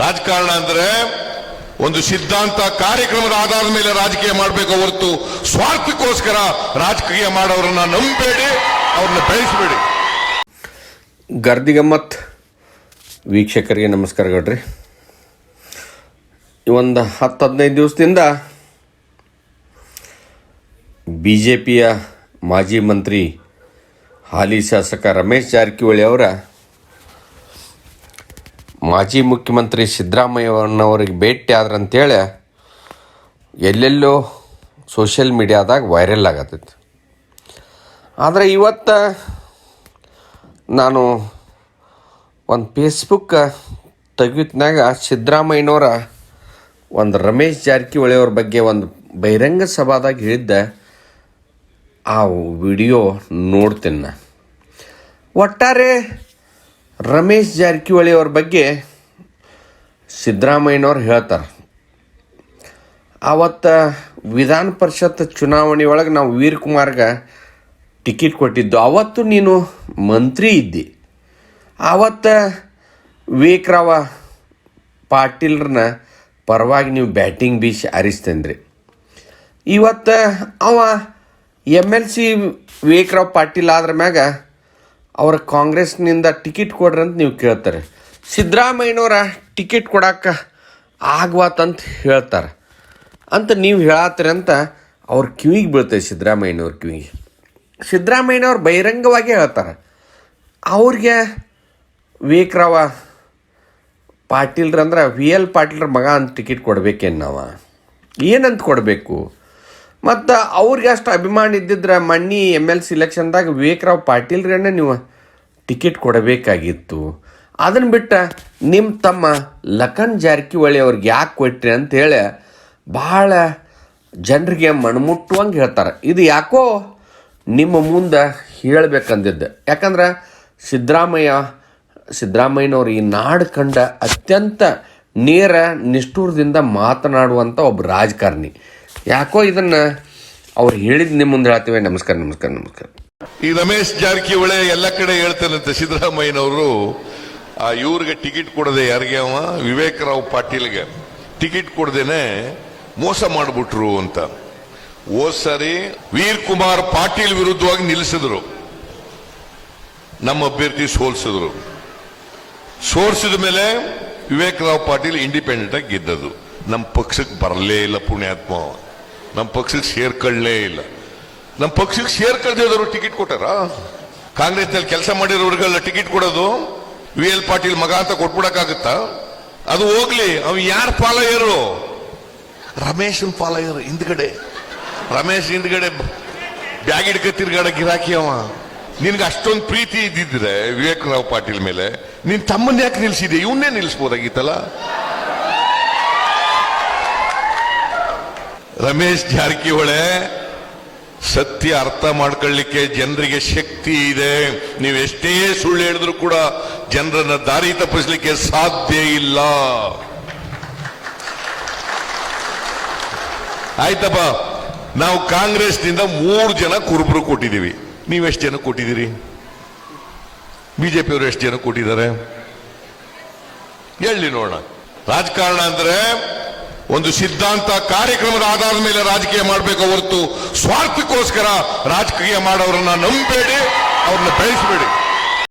ರಾಜಕಾರಣ ಅಂದ್ರೆ ಒಂದು ಸಿದ್ಧಾಂತ, ಕಾರ್ಯಕ್ರಮದ ಆಧಾರದ ಮೇಲೆ ರಾಜಕೀಯ ಮಾಡಬೇಕು ಹೊರತು ಸ್ವಾರ್ಥಕ್ಕೋಸ್ಕರ ರಾಜಕೀಯ ಮಾಡೋರನ್ನ ನಂಬಬೇಡಿ ಅವ್ರನ್ನ ಬೆಳೆಸಬೇಡಿ. ಗರ್ದಿ ಗಮ್ಮತ್ ವೀಕ್ಷಕರಿಗೆ ನಮಸ್ಕಾರಗಳ್ರಿ ಈ ಒಂದು ಹತ್ತು ಹದಿನೈದು ದಿವಸದಿಂದ ಬಿ ಜೆ ಪಿಯ ಮಾಜಿ ಮಂತ್ರಿ ಹಾಲಿ ಶಾಸಕ ರಮೇಶ್ ಜಾರಕಿಹೊಳಿ ಅವರ ಮಾಜಿ ಮುಖ್ಯಮಂತ್ರಿ ಸಿದ್ದರಾಮಯ್ಯನವರಿಗೆ ಭೇಟಿ ಆದ್ರಂತೇಳಿ ಎಲ್ಲೆಲ್ಲೋ ಸೋಷಿಯಲ್ ಮೀಡಿಯಾದಾಗ ವೈರಲ್ ಆಗತ್ತೈತಿ ಆದರೆ ಇವತ್ತು ನಾನು ಒಂದು ಫೇಸ್ಬುಕ್ ತೆಗಿತ್ನಾಗ ಸಿದ್ದರಾಮಯ್ಯನವರ ಒಂದು ರಮೇಶ್ ಜಾರಕಿಹೊಳಿಯವ್ರ ಬಗ್ಗೆ ಒಂದು ಬಹಿರಂಗ ಸಭಾದಾಗ ಹೇಳಿದ್ದ ಆ ವಿಡಿಯೋ ನೋಡ್ತೀನಿ ನಾ ಒಟ್ಟಾರೆ ರಮೇಶ್ ಜಾರಕಿಹೊಳಿ ಅವ್ರ ಬಗ್ಗೆ ಸಿದ್ದರಾಮಯ್ಯನವ್ರು ಹೇಳ್ತಾರೆ. ಆವತ್ತು ವಿಧಾನ ಪರಿಷತ್ ಚುನಾವಣೆ ಒಳಗೆ ನಾವು ವೀರ್ ಕುಮಾರ್ಗೆ ಟಿಕೆಟ್ ಕೊಟ್ಟಿದ್ದು. ಅವತ್ತು ನೀನು ಮಂತ್ರಿ ಇದ್ದಿ. ಆವತ್ತು ವೇಕ್ರಾವ ಪಾಟೀಲ್ರನ್ನ ಪರವಾಗಿ ನೀವು ಬ್ಯಾಟಿಂಗ್ ಬೀಚ್ ಆರಿಸ್ತಂದ್ರಿ ಇವತ್ತು ಅವ M L C Vivekrao Patil ಆದ್ರ ಮ್ಯಾಗ ಅವ್ರ ಕಾಂಗ್ರೆಸ್ನಿಂದ ಟಿಕೆಟ್ ಕೊಡ್ರಿ ಅಂತ ನೀವು ಕೇಳ್ತಾರೆ. ಸಿದ್ದರಾಮಯ್ಯನವರ ಟಿಕೆಟ್ ಕೊಡಕ್ಕೆ ಆಗ್ವಾತಂತ ಹೇಳ್ತಾರೆ. ಅಂತ ನೀವು ಹೇಳತ್ತೀರಿ ಅಂತ ಅವ್ರ ಕಿವಿಗೆ ಬೀಳ್ತೈತೆ ಸಿದ್ದರಾಮಯ್ಯನವ್ರ ಕಿವಿಗೆ. ಸಿದ್ದರಾಮಯ್ಯನವ್ರು ಬಹಿರಂಗವಾಗಿ ಹೇಳ್ತಾರೆ. ಅವ್ರಿಗೆ ವಿವೇಕ್ರಾವ ಪಾಟೀಲ್ರಂದ್ರೆ ವಿ ಎಲ್ ಪಾಟೀಲ್ರ ಮಗ ಅಂತ ಟಿಕೆಟ್ ಕೊಡ್ಬೇಕೇನು ನಾವು? ಏನಂತ ಕೊಡಬೇಕು? ಮತ್ತು ಅವ್ರಿಗೆ ಅಷ್ಟು ಅಭಿಮಾನ ಇದ್ದಿದ್ರೆ ಮಣ್ಣಿ ಎಂ ಎಲ್ ಸಿ ಇಲೆಕ್ಷನ್ದಾಗ ವಿವೇಕ್ರಾವ್ ಪಾಟೀಲ್ರನ್ನೇ ನೀವು ಟಿಕೆಟ್ ಕೊಡಬೇಕಾಗಿತ್ತು. ಅದನ್ನು ಬಿಟ್ಟು ನಿಮ್ಮ ತಮ್ಮ ಲಖನ್ ಜಾರಕಿಹೊಳಿ ಅವ್ರಿಗೆ ಯಾಕೆ ಕೊಟ್ರಿ ಅಂತೇಳಿ ಭಾಳ ಜನರಿಗೆ ಮಣ್ಮುಟ್ಟುವಂಗೆ ಹೇಳ್ತಾರೆ. ಇದು ಯಾಕೋ ನಿಮ್ಮ ಮುಂದೆ ಹೇಳಬೇಕಂದಿದ್ದೆ. ಯಾಕಂದ್ರೆ ಸಿದ್ದರಾಮಯ್ಯ, ಸಿದ್ದರಾಮಯ್ಯನವ್ರು ಈ ನಾಡು ಕಂಡ ಅತ್ಯಂತ ನೇರ ನಿಷ್ಠೂರದಿಂದ ಮಾತನಾಡುವಂಥ ಒಬ್ಬ ರಾಜಕಾರಣಿ. ಯಾಕೋ ಇದನ್ನ ಅವ್ರು ಹೇಳಿದ ನಿಮ್ಮ ಮುಂದೆ ಹೇಳ್ತೀವಿ. ನಮಸ್ಕಾರ ನಮಸ್ಕಾರ ನಮಸ್ಕಾರ. ಈ ರಮೇಶ್ ಜಾರಕಿಹೊಳಿ ಎಲ್ಲ ಕಡೆ ಹೇಳ್ತಾರಂತೆ ಸಿದ್ದರಾಮಯ್ಯನವರು, ಆ ಇವ್ರಿಗೆ ಟಿಕೆಟ್ ಕೊಡದೆ ಯಾರಿಗೆ ಅವ? ವಿವೇಕರಾವ್ ಪಾಟೀಲ್ಗೆ. ಟಿಕೆಟ್ ಕೊಡದೇನೆ ಮೋಸ ಮಾಡಿಬಿಟ್ರು ಅಂತ. ಹೋದ್ ಸರಿ ವೀರ್ ಕುಮಾರ್ ಪಾಟೀಲ್ ವಿರುದ್ಧವಾಗಿ ನಿಲ್ಲಿಸಿದ್ರು. ನಮ್ಮ ಅಭ್ಯರ್ಥಿ ಸೋಲ್ಸಿದ್ರು. ಸೋಲ್ಸಿದ ಮೇಲೆ ವಿವೇಕರಾವ್ ಪಾಟೀಲ್ ಇಂಡಿಪೆಂಡೆಂಟ್ ಆಗಿ ಗೆದ್ದದು ನಮ್ಮ ಪಕ್ಷಕ್ಕೆ ಬರಲೇ ಇಲ್ಲ ಪುಣ್ಯಾತ್ಮ. ನಮ್ಮ ಪಕ್ಷಕ್ಕೆ ಸೇರ್ಕೊಳ್ಳೇ ಇಲ್ಲ. ನಮ್ಮ ಪಕ್ಷಕ್ಕೆ ಸೇರ್ಕೊಳ್ದಿರೋರು ಟಿಕೆಟ್ ಕೊಟ್ಟಾರ? ಕಾಂಗ್ರೆಸ್ನಲ್ಲಿ ಕೆಲಸ ಮಾಡಿರೋರಿಗೆಲ್ಲ ಟಿಕೆಟ್ ಕೊಡೋದು ವಿ ಎಲ್ ಪಾಟೀಲ್ ಮಗ ಅಂತ ಕೊಟ್ಬಿಡಕ್ಕಾಗುತ್ತಾ? ಅದು ಹೋಗ್ಲಿ, ಅವ್ ಯಾರು ಪಾಲಯ್ಯರು ರಮೇಶನ್ ಪಾಲಯ್ಯರು ಹಿಂದ್ಗಡೆ. ರಮೇಶ್ ಹಿಂದ್ಗಡೆ ಬ್ಯಾಗ್ ಹಿಡ್ಕ ತಿರ್ಗಾಡ ಗಿರಾಕಿ ಅವ. ನಿನ್ಗೆ ಅಷ್ಟೊಂದು ಪ್ರೀತಿ ಇದ್ದಿದ್ರೆ ವಿವೇಕರಾವ್ ಪಾಟೀಲ್ ಮೇಲೆ, ನಿನ್ ತಮ್ಮನ್ನ ಯಾಕೆ ನಿಲ್ಸಿದೆ ಇವನ್ನೇ ನಿಲ್ಸ್ಬೋದಾಗಿತ್ತಲ್ಲ? ರಮೇಶ್ ಜಾರಕಿಹೊಳೆ, ಸತ್ಯ ಅರ್ಥ ಮಾಡ್ಕೊಳ್ಳಿಕ್ಕೆ ಜನರಿಗೆ ಶಕ್ತಿ ಇದೆ. ನೀವು ಎಷ್ಟೇ ಸುಳ್ಳು ಹೇಳಿದ್ರು ಕೂಡ ಜನರನ್ನ ದಾರಿ ತಪ್ಪಿಸ್ಲಿಕ್ಕೆ ಸಾಧ್ಯ ಇಲ್ಲ. ಆಯ್ತಪ್ಪ, ನಾವು ಕಾಂಗ್ರೆಸ್ನಿಂದ ಮೂರು ಜನ ಕುರುಬರು ಕೊಟ್ಟಿದ್ದೀವಿ. ನೀವೆಷ್ಟು ಜನ ಕೊಟ್ಟಿದ್ದೀರಿ? ಬಿಜೆಪಿಯವರು ಎಷ್ಟು ಜನ ಕೊಟ್ಟಿದ್ದಾರೆ? ಹೇಳಿ ನೋಡೋಣ. ರಾಜಕಾರಣ ಅಂದ್ರೆ ಒಂದು ಸಿದ್ಧಾಂತ ಕಾರ್ಯಕ್ರಮದ ಆಧಾರದ ಮೇಲೆ ರಾಜಕೀಯ ಮಾಡಬೇಕು ಹೊರತು ಸ್ವಾರ್ಥಕ್ಕೋಸ್ಕರ ರಾಜಕೀಯ ಮಾಡೋರನ್ನ ನಂಬಬೇಡಿ ಅವ್ರನ್ನ ಬೆಳೆಸಬೇಡಿ.